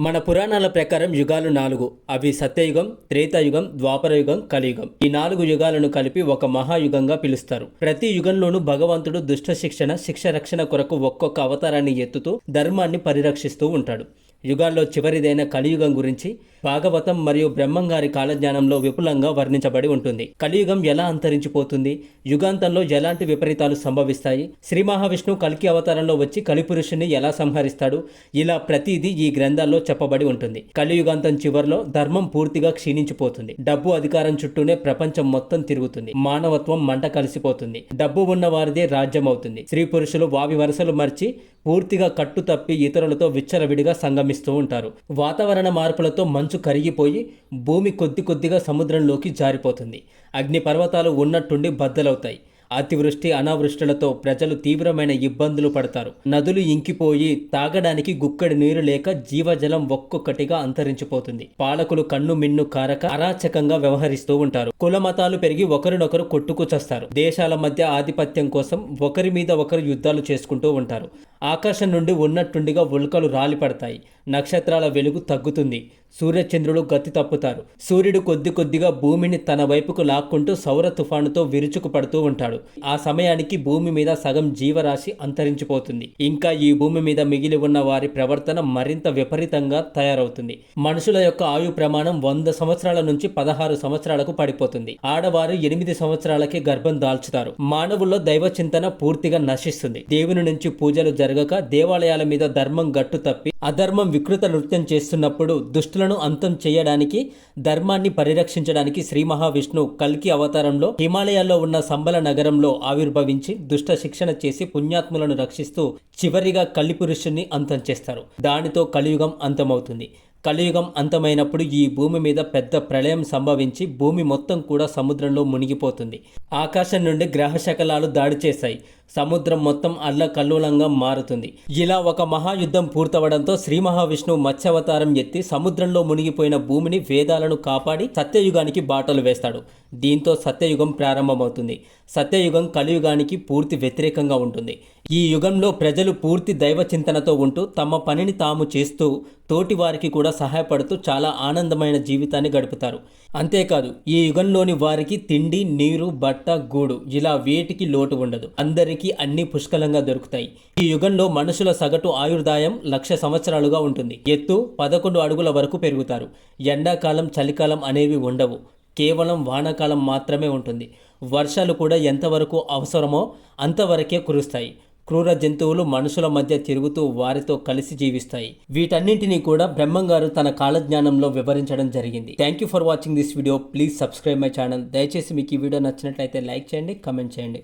మన పురాణాల ప్రకారం యుగాలు నాలుగు. అవి సత్యయుగం త్రేతాయుగం ద్వాపరయుగం కలియుగం. ఈ నాలుగు యుగాలను కలిపి ఒక మహాయుగంగా పిలుస్తారు. ప్రతి యుగంలోనూ భగవంతుడు దుష్ట శిక్షణ శిక్ష రక్షణ కొరకు ఒక్కొక్క అవతారాన్ని ఎత్తుతూ ధర్మాన్ని పరిరక్షిస్తూ ఉంటాడు. యుగాల్లో చివరిదైన కలియుగం గురించి భాగవతం మరియు బ్రహ్మంగారి కాలజ్ఞానంలో విపులంగా వర్ణించబడి ఉంటుంది. కలియుగం ఎలా అంతరించిపోతుంది? యుగాంతంలో ఎలాంటి విపరీతాలు సంభవిస్తాయి? శ్రీ మహావిష్ణు కల్కి అవతారంలో వచ్చి కలిపురుషుని ఎలా సంహరిస్తాడు? ఇలా ప్రతిదీ ఈ గ్రంథాల్లో చెప్పబడి ఉంటుంది. కలియుగాంతం చివరిలో ధర్మం పూర్తిగా క్షీణించిపోతుంది. డబ్బు అధికారం చుట్టూనే ప్రపంచం మొత్తం తిరుగుతుంది. మానవత్వం మంట కలిసిపోతుంది. డబ్బు ఉన్న వారిదే రాజ్యం అవుతుంది స్త్రీ పురుషులు వావి వరసలు మర్చి పూర్తిగా కట్టు తప్పి ఇతరులతో విచ్చలవిడిగా సంగమిస్తూ ఉంటారు. వాతావరణ మార్పులతో మంచు కరిగిపోయి భూమి కొద్ది కొద్దిగా సముద్రంలోకి జారిపోతుంది. అగ్ని పర్వతాలు ఉన్నట్టుండి బద్దలవుతాయి. అతివృష్టి అనావృష్టిలతో ప్రజలు తీవ్రమైన ఇబ్బందులు పడతారు. నదులు ఇంకిపోయి తాగడానికి గుక్కడి నీరు లేక జీవజలం ఒక్కొక్కటిగా అంతరించిపోతుంది. పాలకులు కన్ను మిన్ను కారక అరాచకంగా వ్యవహరిస్తూ ఉంటారు. కుల మతాలు పెరిగి ఒకరినొకరు కొట్టుకుచస్తారు దేశాల మధ్య ఆధిపత్యం కోసం ఒకరి మీద ఒకరు యుద్ధాలు చేసుకుంటూ ఉంటారు. ఆకాశం నుండి ఉన్నట్టుండిగా ఉల్కలు రాలిపడతాయి. నక్షత్రాల వెలుగు తగ్గుతుంది. సూర్యచంద్రుడు గతి తప్పుతారు. సూర్యుడు కొద్ది కొద్దిగా భూమిని తన వైపుకు లాక్కుంటూ సౌర తుఫానుతో విరుచుకు పడుతూ ఉంటాడు. ఆ సమయానికి భూమి మీద సగం జీవరాశి అంతరించిపోతుంది. ఇంకా ఈ భూమి మీద మిగిలి ఉన్న వారి ప్రవర్తన మరింత విపరీతంగా తయారవుతుంది. మనుషుల యొక్క ఆయు ప్రమాణం వంద సంవత్సరాల నుంచి పదహారు సంవత్సరాలకు పడిపోతుంది. ఆడవారు ఎనిమిది సంవత్సరాలకే గర్భం దాల్చుతారు. మానవుల్లో దైవ చింతన పూర్తిగా నశిస్తుంది. దేవుని నుంచి పూజలు జరగక దేవాలయాల మీద ధర్మం గట్టు తప్పి అధర్మం వికృత నృత్యం చేస్తున్నప్పుడు దుష్టులను అంతం చేయడానికి ధర్మాన్ని పరిరక్షించడానికి శ్రీ మహావిష్ణువు కల్కి అవతారంలో హిమాలయాల్లో ఉన్న సంబల నగరంలో ఆవిర్భవించి దుష్ట శిక్షణ చేసి పుణ్యాత్ములను రక్షిస్తూ చివరిగా కలిపురుషుణ్ణి అంతం చేస్తారు. దానితో కలియుగం అంతమవుతుంది. కలియుగం అంతమైనప్పుడు ఈ భూమి మీద పెద్ద ప్రళయం సంభవించి భూమి మొత్తం కూడా సముద్రంలో మునిగిపోతుంది. ఆకాశం నుండి గ్రహ శకలాలు దాడి చేశాయి. సముద్రం మొత్తం అల్లకల్లోలంగా మారుతుంది. ఇలా ఒక మహాయుద్ధం పూర్తవడంతో శ్రీ మహావిష్ణువు మత్స్యవతారం ఎత్తి సముద్రంలో మునిగిపోయిన భూమిని వేదాలను కాపాడి సత్యయుగానికి బాటలు వేస్తాడు. దీంతో సత్యయుగం ప్రారంభమవుతుంది. సత్యయుగం కలియుగానికి పూర్తి వ్యతిరేకంగా ఉంటుంది. ఈ యుగంలో ప్రజలు పూర్తి దైవ చింతనతో ఉంటూ తమ పనిని తాము చేస్తూ తోటి వారికి కూడా సహాయపడుతూ చాలా ఆనందమైన జీవితాన్ని గడుపుతారు. అంతేకాదు ఈ యుగంలోని వారికి తిండి నీరు బట్ట గూడు ఇలా వేటికి లోటు ఉండదు. అందరికీ అన్ని పుష్కలంగా దొరుకుతాయి. ఈ యుగంలో మనుషుల సగటు ఆయుర్దాయం లక్ష సంవత్సరాలుగా ఉంటుంది. ఎత్తు పదకొండు అడుగుల వరకు పెరుగుతారు. ఎండాకాలం చలికాలం అనేవి ఉండవు. కేవలం వానాకాలం మాత్రమే ఉంటుంది. వర్షాలు కూడా ఎంతవరకు అవసరమో అంతవరకే కురుస్తాయి. క్రూర జంతువులు మనుషుల మధ్య తిరుగుతూ వారితో కలిసి జీవిస్తాయి. వీటన్నింటినీ కూడా బ్రహ్మంగారు తన కాలజ్ఞానంలో వివరించడం జరిగింది. Thank you for watching this video please subscribe my channel దయచేసి మీకు ఈ వీడియో నచ్చినట్లయితే లైక్ చేయండి కమెంట్ చేయండి.